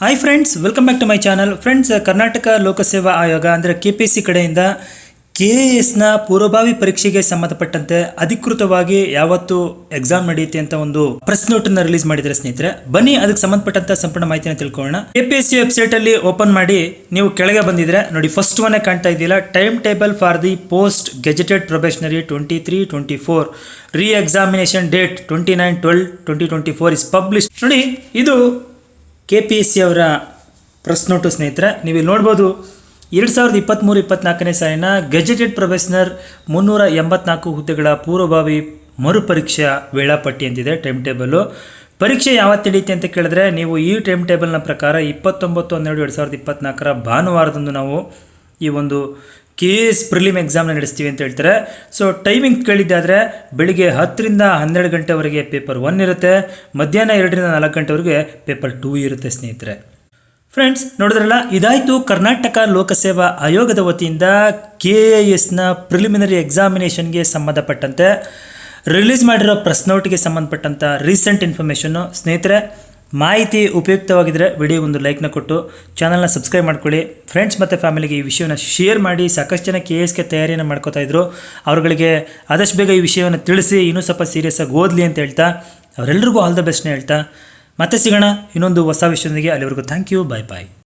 Hi friends welcome back to my channel friends Karnataka ಲೋಕಸೇವಾ ಆಯೋಗ ಅಂದರೆ ಕೆ ಪಿ ಸಿ ಕಡೆಯಿಂದ ಕೆ ಎ ಎಸ್ನ ಪೂರ್ವಭಾವಿ ಪರೀಕ್ಷೆಗೆ ಸಂಬಂಧಪಟ್ಟಂತೆ ಅಧಿಕೃತವಾಗಿ ಯಾವತ್ತು ಎಕ್ಸಾಮ್ ನಡೆಯುತ್ತೆ ಅಂತ ಒಂದು ಪ್ರೆಸ್ ನೋಟನ್ನು ರಿಲೀಸ್ ಮಾಡಿದ್ದಾರೆ ಸ್ನೇಹಿತರೆ, ಬನ್ನಿ ಅದಕ್ಕೆ ಸಂಬಂಧಪಟ್ಟಂತ ಸಂಪೂರ್ಣ ಮಾಹಿತಿನ ತಿಳ್ಕೊಳ್ಳೋಣ. K P S C website ಅಲ್ಲಿ ಓಪನ್ ಮಾಡಿ ನೀವು ಕೆಳಗೆ ಬಂದಿದ್ರೆ, ನೋಡಿ ಫಸ್ಟ್ ಒನ್ನೇ ಕಾಣ್ತಾ ಇದೆಯಲ್ಲ time table for the post gazetted probationary twenty three twenty four re examination date twenty nine twelve twenty twenty four is publish ನೋಡಿ, ಇದು ಕೆ ಪಿ ಎಸ್ ಸಿ ಅವರ ಪ್ರೆಸ್ ನೋಟು ಸ್ನೇಹಿತರೆ ನೀವು ನೋಡ್ಬೋದು ಎರಡು ಸಾವಿರದ ಇಪ್ಪತ್ತ್ಮೂರು ಇಪ್ಪತ್ನಾಲ್ಕನೇ ಸಾಲಿನ ಗೆಜೆಟೆಡ್ ಪ್ರೊಫೆಷನರ್ ಮುನ್ನೂರ ಎಂಬತ್ನಾಲ್ಕು ಹುದ್ದೆಗಳ ಪೂರ್ವಭಾವಿ ಮರುಪರೀಕ್ಷಾ ವೇಳಾಪಟ್ಟಿ ಅಂತಿದೆ ಟೈಮ್ ಟೇಬಲ್ಲು ಪರೀಕ್ಷೆ ಯಾವತ್ತು ಹಿಡಿಯುತ್ತೆ ಅಂತ ಕೇಳಿದ್ರೆ, ನೀವು ಈ ಟೈಮ್ ಟೇಬಲ್ನ ಪ್ರಕಾರ ಇಪ್ಪತ್ತೊಂಬತ್ತು ಹನ್ನೆರಡು ಎರಡು ಸಾವಿರದ ಇಪ್ಪತ್ತ್ನಾಲ್ಕರ ಭಾನುವಾರದಂದು ನಾವು ಈ ಒಂದು ಕೆ ಎಸ್ ಪ್ರಿಲಿಮ್ ಎಕ್ಸಾಮ್ನ ನಡೆಸ್ತೀವಿ ಅಂತ ಹೇಳ್ತಾರೆ. ಸೊ ಟೈಮಿಂಗ್ ಕೇಳಿದ್ದಾದರೆ ಬೆಳಿಗ್ಗೆ ಹತ್ತರಿಂದ ಹನ್ನೆರಡು ಗಂಟೆವರೆಗೆ ಪೇಪರ್ ಒನ್ ಇರುತ್ತೆ. ಮಧ್ಯಾಹ್ನ ಎರಡರಿಂದ ನಾಲ್ಕು ಗಂಟೆವರೆಗೆ ಪೇಪರ್ ಟೂ ಇರುತ್ತೆ, ಸ್ನೇಹಿತರೆ. ಫ್ರೆಂಡ್ಸ್ ನೋಡಿದ್ರಲ್ಲ, ಇದಾಯಿತು ಕರ್ನಾಟಕ ಲೋಕಸೇವಾ ಆಯೋಗದ ವತಿಯಿಂದ ಕೆ ಎ ಎಸ್ನ ಪ್ರಿಲಿಮಿನರಿ ಎಕ್ಸಾಮಿನೇಷನ್ಗೆ ಸಂಬಂಧಪಟ್ಟಂತೆ. ರಿಲೀಸ್ ಮಾಡಿರೋ ಪ್ರೆಸ್ ನೋಟ್ಗೆ ಸಂಬಂಧಪಟ್ಟಂಥ ರೀಸೆಂಟ್ ಇನ್ಫಾರ್ಮೇಷನ್ನು ಸ್ನೇಹಿತರೆ ಮಾಹಿತಿ ಉಪಯುಕ್ತವಾಗಿದ್ದರೆ ವಿಡಿಯೋ ಒಂದು ಲೈಕ್ನ ಕೊಟ್ಟು ಚಾನಲ್ನ ಸಬ್ಸ್ಕ್ರೈಬ್ ಮಾಡ್ಕೊಳ್ಳಿ. ಫ್ರೆಂಡ್ಸ್ ಮತ್ತು ಫ್ಯಾಮಿಲಿಗೆ ಈ ವಿಷಯವನ್ನು ಶೇರ್ ಮಾಡಿ. ಸಾಕಷ್ಟು ಜನ ಕೆ ಎಸ್ಗೆ ತಯಾರಿಯನ್ನು ಮಾಡ್ಕೋತಾ ಇದ್ದರು ಅವರುಗಳಿಗೆ ಆದಷ್ಟು ಬೇಗ ಈ ವಿಷಯವನ್ನು ತಿಳಿಸಿ, ಇನ್ನೂ ಸ್ವಲ್ಪ ಸೀರಿಯಸ್ ಆಗಿ ಓದಲಿ ಅಂತ ಹೇಳ್ತಾ ಅವರೆಲ್ಲರಿಗೂ ಆಲ್ ದ ಬೆಸ್ಟ್ನ ಹೇಳ್ತಾ, ಮತ್ತೆ ಸಿಗೋಣ ಇನ್ನೊಂದು ಹೊಸ ವಿಷಯದೊಂದಿಗೆ. ಅಲ್ಲಿವರೆಗೂ ಥ್ಯಾಂಕ್ ಯು ಬಾಯ್ ಬಾಯ್